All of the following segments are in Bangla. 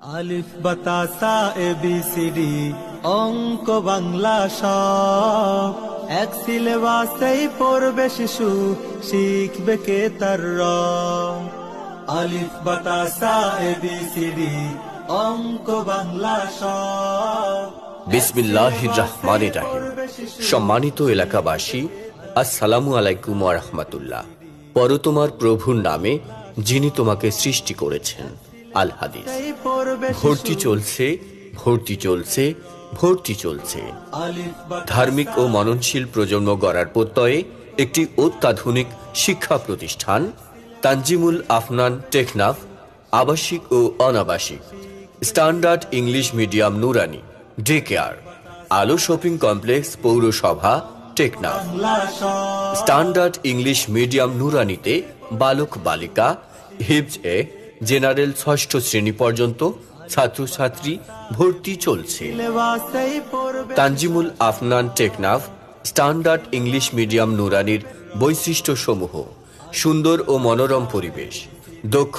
আলিফ বাতাসা এ বি সি ডি অঙ্ক বাংলা সব। এক সিলেবাসেই পড়বে শিশু শিখবে কে তার রং আলিফ বাতাসা এ বি সি ডি অঙ্ক বাংলা সব। বিসমিল্লাহির রহমানির রাহিম। সম্মানিত এলাকাবাসী আসসালামু আলাইকুম ওয়া রাহমাতুল্লাহ। পর তোমার প্রভুর নামে যিনি তোমাকে সৃষ্টি করেছেন। আল হাদিস। ভর্তি চলছে ভর্তি চলছে ভর্তি চলছে। ধার্মিক ও মননশীল প্রজন্ম গড়ার প্রত্যয়ে একটি অত্যাধুনিক শিক্ষা প্রতিষ্ঠান, তানজিমুল আফনান টেকনাফ, আবাসিক ও অনাবাসিক, standard English medium Nurani day care Alo shopping complex পৌরসভা, টেকনাফ। স্ট্যান্ডার্ড ইংলিশ মিডিয়াম নুরানিতে বালক বালিকা হিবজ এ জেনারেল ষষ্ঠ শ্রেণি পর্যন্ত ছাত্রছাত্রী ভর্তি চলছে। Tanjimul Afnan Teknaf, standard English medium নুরানির বৈশিষ্ট্য সমূহ সুন্দর ও মনোরম পরিবেশ, দক্ষ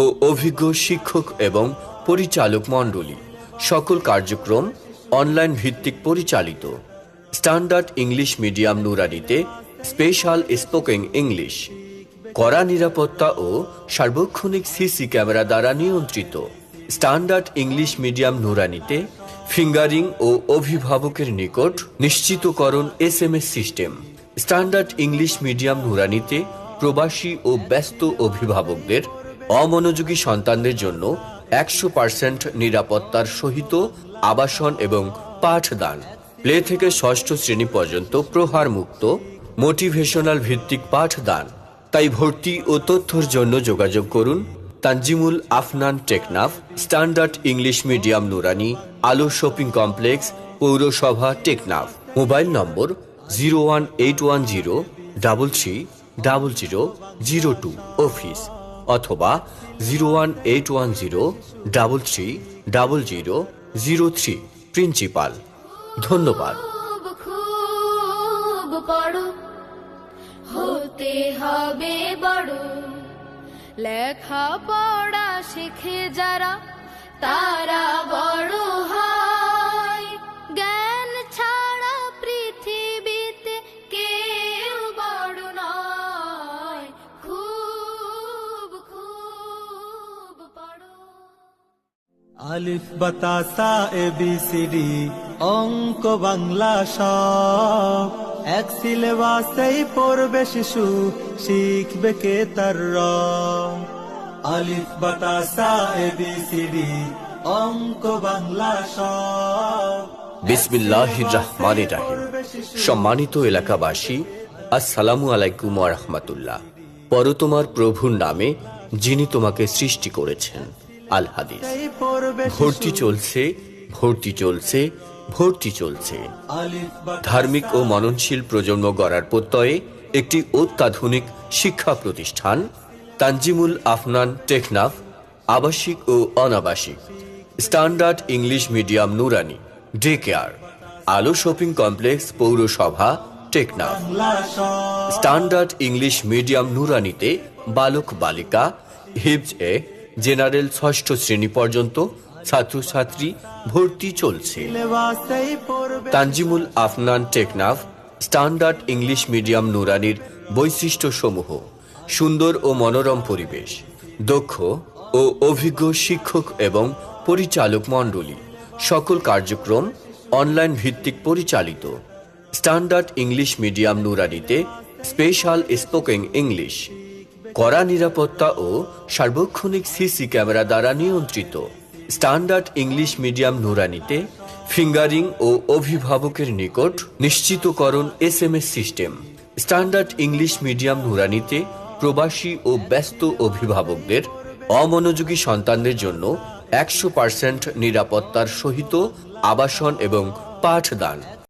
ও অভিজ্ঞ শিক্ষক এবং পরিচালক মণ্ডলী, সকল কার্যক্রম অনলাইন ভিত্তিক পরিচালিত। স্ট্যান্ডার্ড ইংলিশ মিডিয়াম নুরানিতে স্পেশাল স্পোকিং ইংলিশ কড়া নিরাপত্তা ও সার্বক্ষণিক সিসি ক্যামেরা দ্বারা নিয়ন্ত্রিত। স্ট্যান্ডার্ড ইংলিশ মিডিয়াম নুরানিতে ফিঙ্গারিং ও অভিভাবকের নিকট নিশ্চিতকরণ S M S system. Standard English medium নুরানিতে প্রবাসী ও ব্যস্ত অভিভাবকদের অমনোযোগী সন্তানদের জন্য একশো পার্সেন্ট নিরাপত্তার সহিত আবাসন এবং পাঠদান। প্লে থেকে ষষ্ঠ শ্রেণি পর্যন্ত প্রহার মুক্ত মোটিভেশনাল ভিত্তিক পাঠদান। তাই ভর্তি ও তথ্যর জন্য যোগাযোগ করুন Tanjimul Afnan Teknaf, standard English medium Nurani, Alo shopping complex, পৌরসভা Teknaf. Mobile number zero one eight one zero, double three, double zero zero two, office. অথবা zero one eight one zero, double three, double zero zero three, principal. ধন্যবাদ। হতে হবে বড়। লেখা পড়া শিখে যারা, তারা বড় হয়। জ্ঞান ছাড়া পৃথিবীতে কেউ বড় নয়। খুব খুব পড়ো আলিফ বাতাসা এ বি সি ডি, অঙ্ক বাংলা সব। এক সিলেবাসেই পড়বে শিশু শিখবে কে তার রং। আলিফ বাতাসা এ বি অঙ্ক বাংলা সব। বিসমিল্লাহির রহমানির রাহিম। সম্মানিত এলাকাবাসী আসসালামু আলাইকুম ওয়া রাহমাতুল্লাহ। পর তোমার প্রভুর নামে যিনি তোমাকে সৃষ্টি করেছেন আল হাদিস। ভর্তি চলছে ভর্তি চলছে ভর্তি চলছে। ধার্মিক ও মননশীল প্রজন্ম গড়ার প্রত্যয়ে একটি অত্যাধুনিক শিক্ষা প্রতিষ্ঠান, তানজিমুল আফনান টেকনাফ, আবাসিক ও অনাবাসিক, standard English medium Nurani day care Alo shopping complex পৌরসভা, টেকনাফ। স্ট্যান্ডার্ড ইংলিশ মিডিয়াম নুরানিতে বালক বালিকা হিবজ এ, জেনারেল ষষ্ঠ শ্রেণি পর্যন্ত ছাত্রছাত্রী ভর্তি চলছে। Tanjimul Afnan Teknaf, standard English medium নুরানির বৈশিষ্ট্যসমূহ, সুন্দর ও মনোরম পরিবেশ, দক্ষ ও অভিজ্ঞ শিক্ষক এবং পরিচালক মণ্ডলী। সকল কার্যক্রম অনলাইন ভিত্তিক পরিচালিত। স্ট্যান্ডার্ড ইংলিশ মিডিয়াম নুরানিতে স্পেশাল স্পোকিং ইংলিশ, কড়া নিরাপত্তা ও সার্বক্ষণিক সিসি ক্যামেরা দ্বারা নিয়ন্ত্রিত। স্ট্যান্ডার্ড ইংলিশ মিডিয়াম নুরানিতে, ফিঙ্গারিং ও অভিভাবকের নিকট নিশ্চিতকরণ S M S system. Standard English medium নুরানিতে প্রবাসী ও ব্যস্ত অভিভাবকদের অমনোযোগী সন্তানদের জন্য একশো পার্সেন্ট নিরাপত্তার সহিত আবাসন এবং পাঠদান।